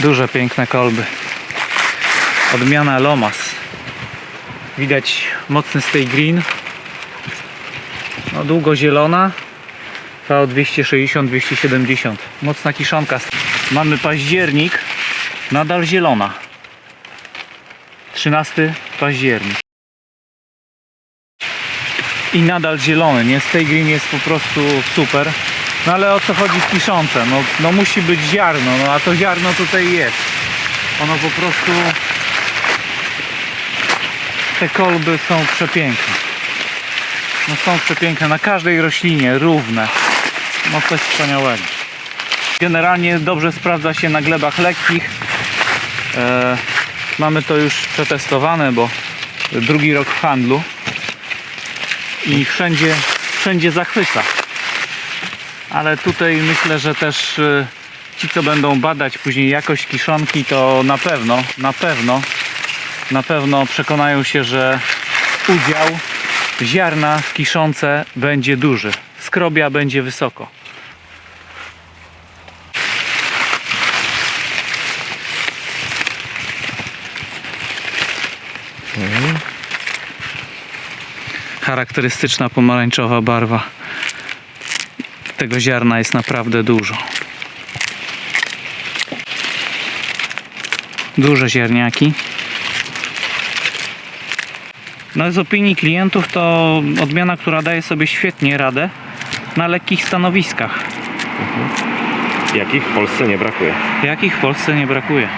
Duże, piękne kolby. Odmiana Lomas. Widać mocny stay green. No, długo zielona. V260-270. Mocna kiszonka. Mamy październik. Nadal zielona. 13 październik. I nadal zielony, nie? Stay green jest po prostu super. No ale o co chodzi w kiszące? No, no musi być ziarno, no a to ziarno tutaj jest. Ono po prostu... Te kolby są przepiękne. No są przepiękne na każdej roślinie, równe. No coś wspaniałego. Generalnie dobrze sprawdza się na glebach lekkich. E, mamy to już przetestowane, bo drugi rok w handlu i wszędzie, wszędzie zachwyca. Ale tutaj myślę, że też e, ci, co będą badać później jakość kiszonki, to na pewno, na pewno, na pewno przekonają się, że udział ziarna w kiszonce będzie duży. Skrobia będzie wysoko. Charakterystyczna pomarańczowa barwa. Tego ziarna jest naprawdę dużo. Duże ziarniaki. No z opinii klientów to odmiana, która daje sobie świetnie radę na lekkich stanowiskach, Jakich w Polsce nie brakuje. jakich w Polsce nie brakuje.